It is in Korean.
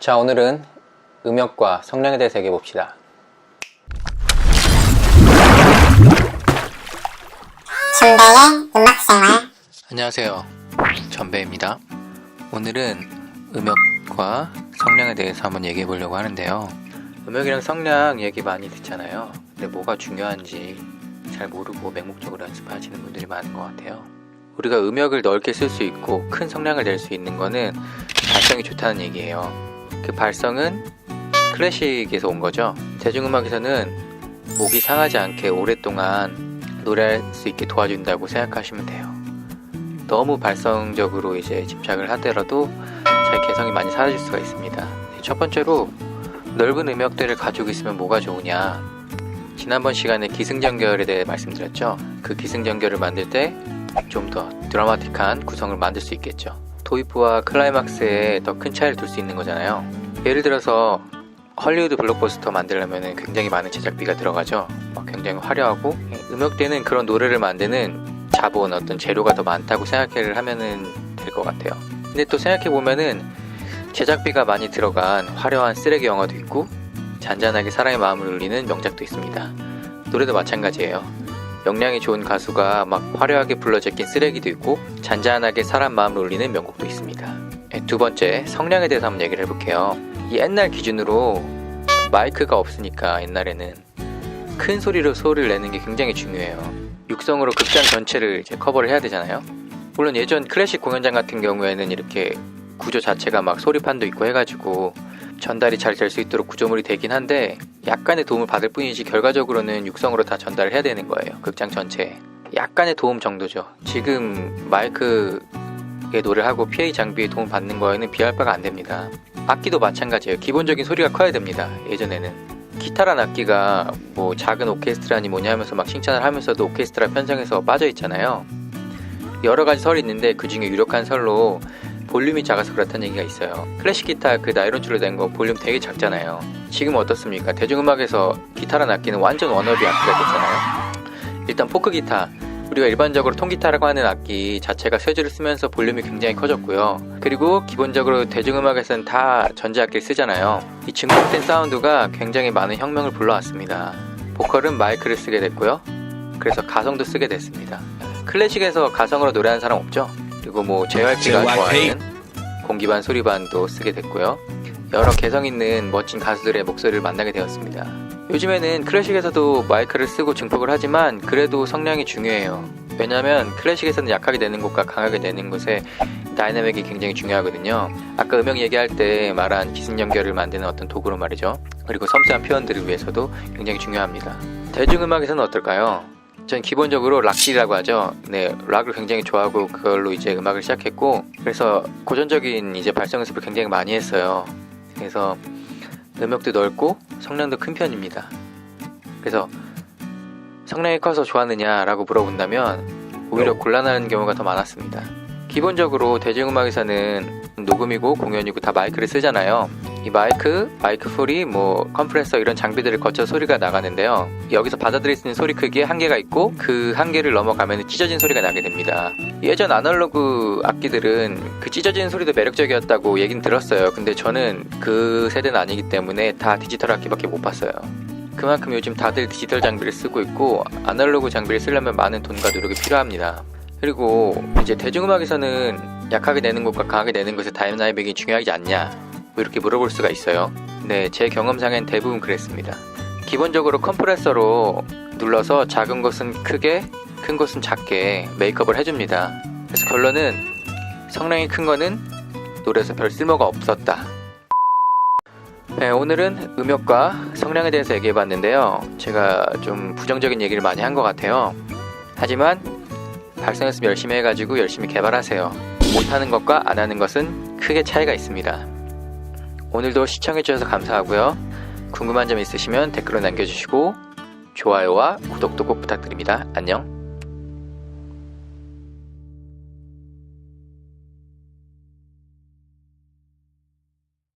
자, 오늘은 음역과 성량에 대해서 얘기해 봅시다. 전배의 음악생활 안녕하세요. 전배입니다. 오늘은 음역과 성량에 대해서 한번 얘기해 보려고 하는데요. 음역이랑 성량 얘기 많이 듣잖아요. 근데 뭐가 중요한지 잘 모르고 맹목적으로 연습하시는 분들이 많은 것 같아요. 우리가 음역을 넓게 쓸 수 있고 큰 성량을 낼 수 있는 거는 발성이 좋다는 얘기예요. 그 발성은 클래식에서 온 거죠. 대중음악에서는 목이 상하지 않게 오랫동안 노래할 수 있게 도와준다고 생각하시면 돼요. 너무 발성적으로 이제 집착을 하더라도 잘 개성이 많이 사라질 수가 있습니다. 첫 번째로 넓은 음역대를 가지고 있으면 뭐가 좋으냐? 지난번 시간에 기승전결에 대해 말씀드렸죠. 그 기승전결을 만들 때 좀 더 드라마틱한 구성을 만들 수 있겠죠. 도입부와 클라이막스에 더 큰 차이를 둘 수 있는 거잖아요. 예를 들어서 헐리우드 블록버스터 만들려면 굉장히 많은 제작비가 들어가죠. 막 굉장히 화려하고 음역대는 그런 노래를 만드는 자본 어떤 재료가 더 많다고 생각을 하면은 될 것 같아요. 근데 또 생각해 보면은 제작비가 많이 들어간 화려한 쓰레기 영화도 있고 잔잔하게 사람의 마음을 울리는 명작도 있습니다. 노래도 마찬가지예요. 역량이 좋은 가수가 막 화려하게 불러 제낀 쓰레기도 있고 잔잔하게 사람 마음을 울리는 명곡도 있습니다. 네, 두 번째 성량에 대해서 한번 얘기를 해볼게요. 이 옛날 기준으로 마이크가 없으니까 옛날에는 큰 소리로 소리를 내는 게 굉장히 중요해요. 육성으로 극장 전체를 이제 커버를 해야 되잖아요. 물론 예전 클래식 공연장 같은 경우에는 이렇게 구조 자체가 막 소리판도 있고 해가지고 전달이 잘 될 수 있도록 구조물이 되긴 한데 약간의 도움을 받을 뿐이지 결과적으로는 육성으로 다 전달을 해야 되는 거예요. 극장 전체에. 약간의 도움 정도죠. 지금 마이크 에 노래를 하고 PA 장비에 도움 받는 거에는 비할 바가 안 됩니다. 악기도 마찬가지예요. 기본적인 소리가 커야 됩니다. 예전에는. 기타란 악기가 뭐 작은 오케스트라니 뭐냐 하면서 막 칭찬을 하면서도 오케스트라 편성에서 빠져 있잖아요. 여러 가지 설이 있는데 그 중에 유력한 설로 볼륨이 작아서 그렇다는 얘기가 있어요. 클래식 기타 그 나이론줄로 된 거 볼륨 되게 작잖아요. 지금 어떻습니까? 대중음악에서 기타란 악기는 완전 워너비 악기가 됐잖아요. 일단 포크 기타 우리가 일반적으로 통기타라고 하는 악기 자체가 쇠줄을 쓰면서 볼륨이 굉장히 커졌고요. 그리고 기본적으로 대중음악에서는 다 전자악기를 쓰잖아요. 이 증폭된 사운드가 굉장히 많은 혁명을 불러왔습니다. 보컬은 마이크를 쓰게 됐고요. 그래서 가성도 쓰게 됐습니다. 클래식에서 가성으로 노래하는 사람 없죠? 그리고 뭐 JYP가 좋아하는 공기반 소리반도 쓰게 됐고요. 여러 개성 있는 멋진 가수들의 목소리를 만나게 되었습니다. 요즘에는 클래식에서도 마이크를 쓰고 증폭을 하지만 그래도 성량이 중요해요. 왜냐하면 클래식에서는 약하게 되는 곳과 강하게 되는 곳의 다이나믹이 굉장히 중요하거든요. 아까 음영 얘기할 때 말한 기승 연결을 만드는 어떤 도구로 말이죠. 그리고 섬세한 표현들을 위해서도 굉장히 중요합니다. 대중음악에서는 어떨까요? 전 기본적으로 락실이라고 하죠. 네, 락을 굉장히 좋아하고 그걸로 이제 음악을 시작했고 그래서 고전적인 이제 발성 연습을 굉장히 많이 했어요. 그래서 음역도 넓고 성량도 큰 편입니다. 그래서 성량이 커서 좋았느냐라고 물어본다면 오히려 곤란한 경우가 더 많았습니다. 기본적으로 대중음악에서는 녹음이고 공연이고 다 마이크를 쓰잖아요. 이 마이크, 마이크 소리, 뭐 컴프레서 이런 장비들을 거쳐 소리가 나가는데요. 여기서 받아들일 수 있는 소리 크기에 한계가 있고 그 한계를 넘어가면 찢어진 소리가 나게 됩니다. 예전 아날로그 악기들은 그 찢어진 소리도 매력적이었다고 얘긴 들었어요. 근데 저는 그 세대는 아니기 때문에 다 디지털 악기밖에 못 봤어요. 그만큼 요즘 다들 디지털 장비를 쓰고 있고 아날로그 장비를 쓰려면 많은 돈과 노력이 필요합니다. 그리고 이제 대중음악에서는 약하게 내는 것과 강하게 내는 것의 다이나믹이 중요하지 않냐 뭐 이렇게 물어볼 수가 있어요. 네, 제 경험상엔 대부분 그랬습니다. 기본적으로 컴프레서로 눌러서 작은 것은 크게, 큰 것은 작게 메이크업을 해줍니다. 그래서 결론은 성량이 큰 거는 노래에서 별 쓸모가 없었다. 네, 오늘은 음역과 성량에 대해서 얘기해 봤는데요. 제가 좀 부정적인 얘기를 많이 한 것 같아요. 하지만 발성 연습 열심히 해가지고 열심히 개발하세요. 못하는 것과 안 하는 것은 크게 차이가 있습니다. 오늘도 시청해주셔서 감사하고요. 궁금한 점 있으시면 댓글로 남겨주시고 좋아요와 구독도 꼭 부탁드립니다. 안녕.